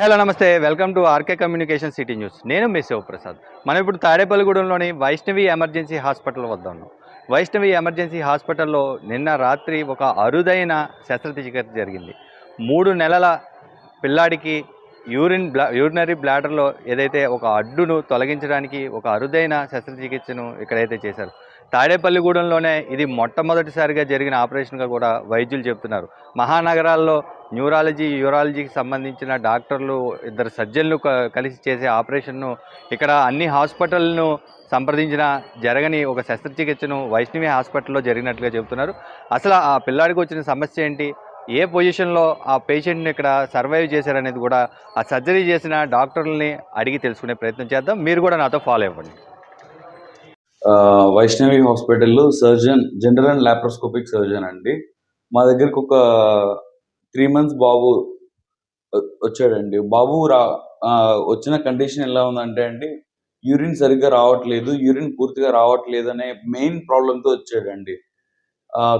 Hello నమస్తే. Welcome to RK communication city news. నేను మీ శివప్రసాద్. మనం ఇప్పుడు తాడేపల్లిగూడెంలోని వైష్ణవి ఎమర్జెన్సీ హాస్పిటల్ వద్ద ఉన్నాం. వైష్ణవి ఎమర్జెన్సీ హాస్పిటల్లో నిన్న రాత్రి ఒక అరుదైన శస్త్రచికిత్స జరిగింది. మూడు నెలల పిల్లాడికి యూరిన్ బ్లా యూరినరీ బ్లాడర్లో ఏదైతే ఒక అడ్డును తొలగించడానికి ఒక అరుదైన శస్త్రచికిత్సను ఇక్కడైతే చేశారు. తాడేపల్లిగూడెంలోనే ఇది మొట్టమొదటిసారిగా జరిగిన ఆపరేషన్గా కూడా వైద్యులు చెబుతున్నారు మహానగరాల్లో న్యూరాలజీ యూరాలజీకి సంబంధించిన డాక్టర్లు ఇద్దరు సర్జన్లు కలిసి చేసే ఆపరేషన్ను ఇక్కడ అన్ని హాస్పిటల్ను సంప్రదించిన జరగని ఒక శస్త్రచికిత్సను వైష్ణవి హాస్పిటల్లో జరిగినట్లుగా చెబుతున్నారు. అసలు ఆ పిల్లాడికి వచ్చిన సమస్య ఏంటి? ఏ పొజిషన్లో ఆ పేషెంట్ని ఇక్కడ సర్వైవ్ చేశారనేది కూడా ఆ సర్జరీ చేసిన డాక్టర్లని అడిగి తెలుసుకునే ప్రయత్నం చేద్దాం. మీరు కూడా నాతో ఫాలో అవ్వండి. వైష్ణవి హాస్పిటల్లో surgeon general and laparoscopic surgeon అండి. మా దగ్గరికి ఒక త్రీ మంత్స్ బాబు వచ్చాడండి. బాబు రా వచ్చిన కండిషన్ ఎలా ఉందంటే అండి యూరిన్ సరిగ్గా రావట్లేదు యూరిన్ పూర్తిగా రావట్లేదు అనే మెయిన్ ప్రాబ్లంతో వచ్చాడండి.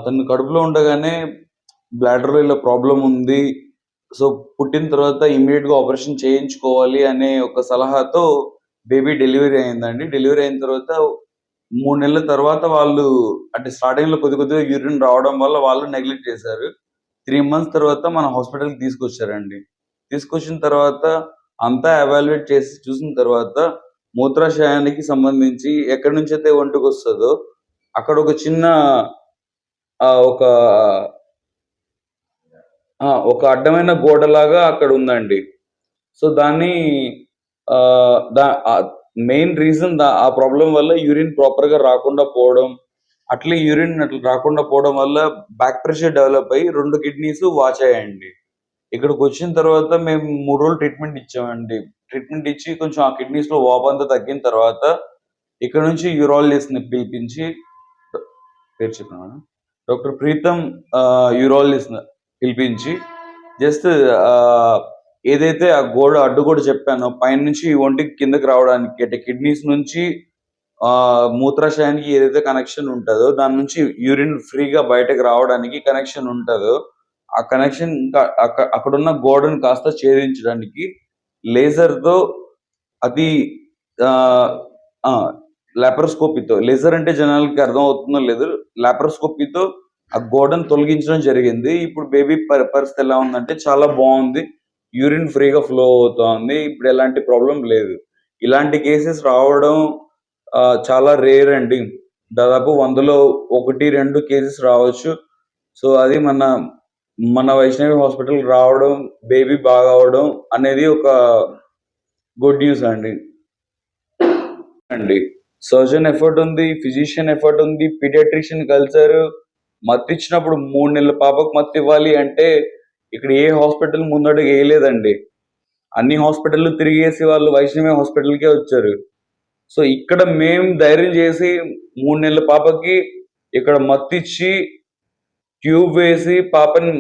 తను కడుపులో ఉండగానే బ్లాడర్లో ఇలా ప్రాబ్లం ఉంది. సో పుట్టిన తర్వాత ఇమీడియట్గా ఆపరేషన్ చేయించుకోవాలి అనే ఒక సలహాతో బేబీ డెలివరీ అయిందండి. డెలివరీ అయిన తర్వాత మూడు నెలల తర్వాత వాళ్ళు అంటే స్టార్టింగ్లో కొద్ది కొద్దిగా యూరిన్ రావడం వల్ల వాళ్ళు నెగ్లెక్ట్ చేశారు. త్రీ మంత్స్ తర్వాత మన హాస్పిటల్కి తీసుకొచ్చారండి. తీసుకొచ్చిన తర్వాత అంతా అవాల్యుయేట్ చేసి చూసిన తర్వాత మూత్రాశయానికి సంబంధించి ఎక్కడి నుంచి అయితే ఒంటికి వస్తుందో అక్కడ ఒక చిన్న ఆ, ఒక ఒక అడ్డమైన గోడలాగా అక్కడ ఉందండి. సో దాన్ని ఆ, మెయిన్ రీజన్ ఆ ప్రాబ్లం వల్ల యూరిన్ ప్రాపర్గా రాకుండా పోవడం అట్లే యూరిన్ అట్లా రాకుండా పోవడం వల్ల బ్యాక్ ప్రెషర్ డెవలప్ అయ్యి రెండు కిడ్నీస్ వాచ్ అయ్యాయండి. ఇక్కడికి వచ్చిన తర్వాత మేము మూడు రోజులు ట్రీట్మెంట్ ఇచ్చామండి. ట్రీట్మెంట్ ఇచ్చి కొంచెం ఆ కిడ్నీస్లో వాపు అంతా తగ్గిన తర్వాత ఇక్కడ నుంచి యూరాలజిస్ట్ని పిలిపించి పేరు చెప్పిన డాక్టర్ ప్రీతం యూరాలజిస్ట్ పిలిపించి జస్ట్ ఏదైతే ఆ గోడ అడ్డుగోడ చెప్పానో పైన నుంచి ఒంటికి కిందకి రావడానికి అంటే కిడ్నీస్ నుంచి ఆ మూత్రాశయానికి ఏదైతే కనెక్షన్ ఉంటుందో దాని నుంచి యూరిన్ ఫ్రీగా బయటకు రావడానికి కనెక్షన్ ఉంటుందో ఆ కనెక్షన్ అక్కడున్న గోడను కాస్త ఛేదించడానికి లేజర్తో అది లాప్రోస్కోపీతో లేజర్ అంటే జనాలకి అర్థం అవుతుందో లేదు లాప్రోస్కోపీతో ఆ గోడను తొలగించడం జరిగింది. ఇప్పుడు బేబీ పరిస్థితి ఎలా ఉందంటే చాలా బాగుంది. యూరిన్ ఫ్రీగా ఫ్లో అవుతోంది. ఇప్పుడు ఎలాంటి ప్రాబ్లం లేదు. ఇలాంటి కేసెస్ రావడం చాలా రేర్ అండి. దాదాపు వందలో ఒకటి రెండు కేసెస్ రావచ్చు. సో అది మన మన వైష్ణవి హాస్పిటల్ రావడం బేబీ బాగా అవడం అనేది ఒక గుడ్ న్యూస్ అండి. అండి. సర్జన్ ఎఫర్ట్ ఉంది ఫిజిషియన్ ఎఫర్ట్ ఉంది పీడియాట్రిషియన్ కలిసారు మత్తిచ్చినప్పుడు మూడు నెలల పాపకు మత్తు ఇవ్వాలి అంటే ఇక్కడ ఏ హాస్పిటల్ ముందడుగు వేయలేదండి. అన్ని హాస్పిటల్లు తిరిగేసి వాళ్ళు వైష్ణవి హాస్పిటల్కే వచ్చారు. సో ఇక్కడ మేము ధైర్యం చేసి మూడు నెలల పాపకి ఇక్కడ మత్తిచ్చి ట్యూబ్ వేసి పాపని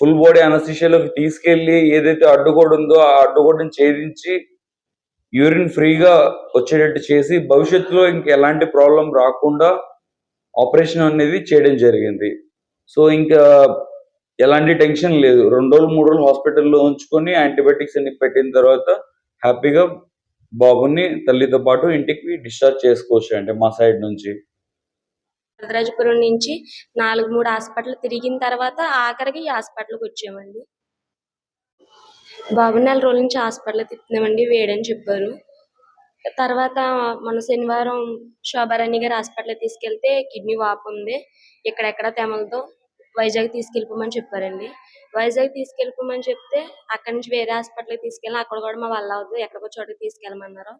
ఫుల్ బాడీ అనస్థిషియాలోకి తీసుకెళ్ళి ఏదైతే అడ్డుగోడు ఉందో ఆ అడ్డుగోడని ఛేదించి యూరిన్ ఫ్రీగా వచ్చేటట్టు చేసి భవిష్యత్తులో ఇంక ఎలాంటి ప్రాబ్లం రాకుండా ఆపరేషన్ అనేది చేయడం జరిగింది. సో ఇంకా ఎలాంటి టెన్షన్ లేదు. రెండు రోజులు మూడు రోజులు హాస్పిటల్లో ఉంచుకొని యాంటీబయాటిక్స్ అన్ని పెట్టిన తర్వాత హ్యాపీగా బాబుని తల్లితో పాటు ఇంటికి డిశ్చార్జ్ చేసుకోవచ్చు అంటే మా సైడ్ నుంచి. వరదరాజపురం నుంచి నాలుగు మూడు హాస్పిటల్ తిరిగిన తర్వాత ఆఖరికి ఈ హాస్పిటల్కి వచ్చామండి. బాబు నెల రోజుల నుంచి హాస్పిటల్ తిప్పుతున్నామండి వేడని చెప్పారు. తర్వాత మన శనివారం శోభారాణి గారు హాస్పిటల్ తీసుకెళ్తే కిడ్నీ వాపు ఉంది. ఇక్కడెక్కడ తెమలతో వైజాగ్ తీసుకెళ్ళిపోమని చెప్పారండి. వైజాగ్ తీసుకెళ్ళిపోమని చెప్తే అక్కడి నుంచి వేరే హాస్పిటల్కి తీసుకెళ్ళి అక్కడ కూడా మా వల్ల అవదు ఎక్కడికో చోటకి తీసుకెళ్ళమన్నారు.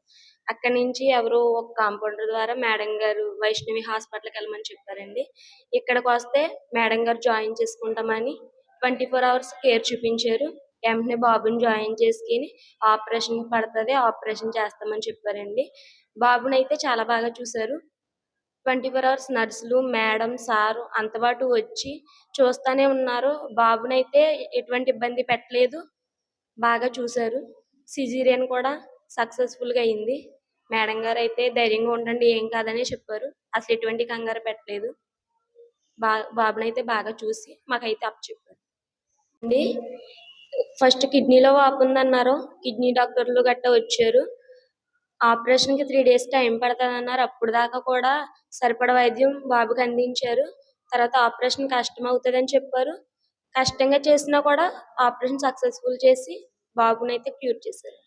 అక్కడి నుంచి ఎవరు ఒక కాంపౌండర్ ద్వారా మేడం గారు వైష్ణవి హాస్పిటల్కి వెళ్ళమని చెప్పారండి. ఇక్కడికి వస్తే మేడం గారు జాయిన్ చేసుకుంటామని ట్వంటీ ఫోర్ అవర్స్ కేర్ చూపించారు. వెంటనే బాబుని జాయిన్ చేసుకుని ఆపరేషన్ పడుతుంది. ఆపరేషన్ చేస్తామని చెప్పారండి. బాబుని అయితే చాలా బాగా చూశారు. ట్వంటీ ఫోర్ అవర్స్ నర్సులు మేడం సారు అంతబాటు వచ్చి చూస్తానే ఉన్నారు. బాబునైతే ఎటువంటి ఇబ్బంది పెట్టలేదు. బాగా చూశారు. సిజీరియన్ కూడా సక్సెస్ఫుల్గా అయింది. మేడం గారు అయితే ధైర్యంగా ఉండండి ఏం కాదని చెప్పారు. అసలు ఎటువంటి కంగారు పెట్టలేదు. బా బాబునైతే బాగా చూసి మాకైతే అప్ చెప్పారు. అండి ఫస్ట్ కిడ్నీలో వాపు ఉందన్నారు. కిడ్నీ డాక్టర్లు గట్టా వచ్చారు. ఆపరేషన్కి త్రీ డేస్ టైం పడుతుంది అన్నారు అప్పుడు దాకా కూడా సరిపడ వైద్యం బాబుకి అందించారు. తర్వాత ఆపరేషన్ కష్టం అవుతుంది అని చెప్పారు. కష్టంగా చేసినా కూడా ఆపరేషన్ సక్సెస్ఫుల్ చేసి బాబునైతే క్యూర్ చేశారు.